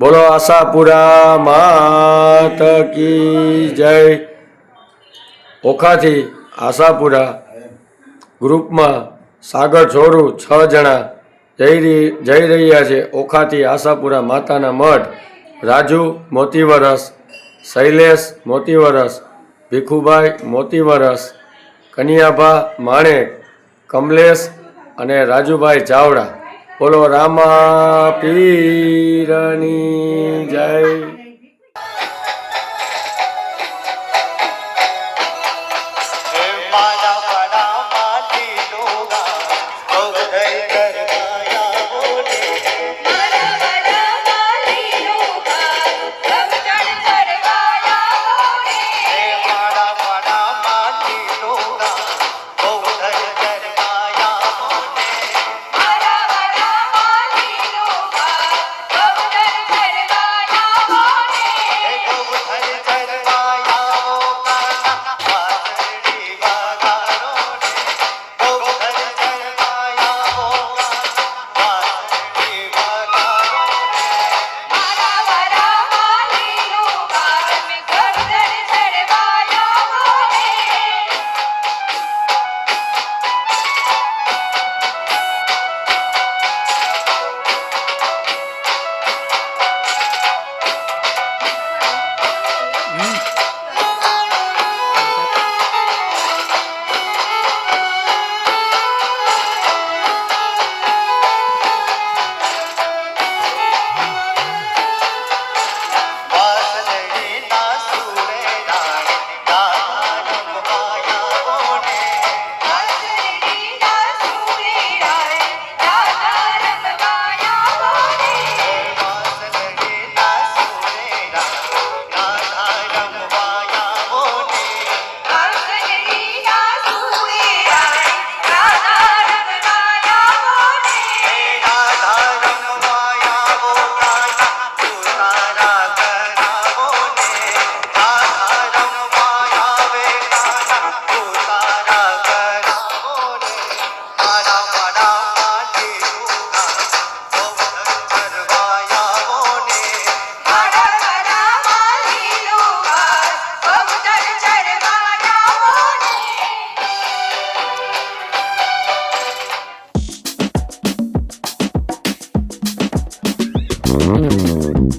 બોલો આશાપુરા માત કી જય. ઓખાથી આશાપુરા ગ્રુપમાં સાગર છોરું છ જણા જઈ જઈ રહ્યા છે ઓખાથી આશાપુરા માતાના મઠ રાજુ મોતીવરસ, શૈલેષ મોતીવરસ, ભીખુભાઈ મોતીવરસ, કનિયાભા માણેક, કમલેશ અને રાજુભાઈ ચાવડા. બોલો રામા પીરની જય. Mm-hmm.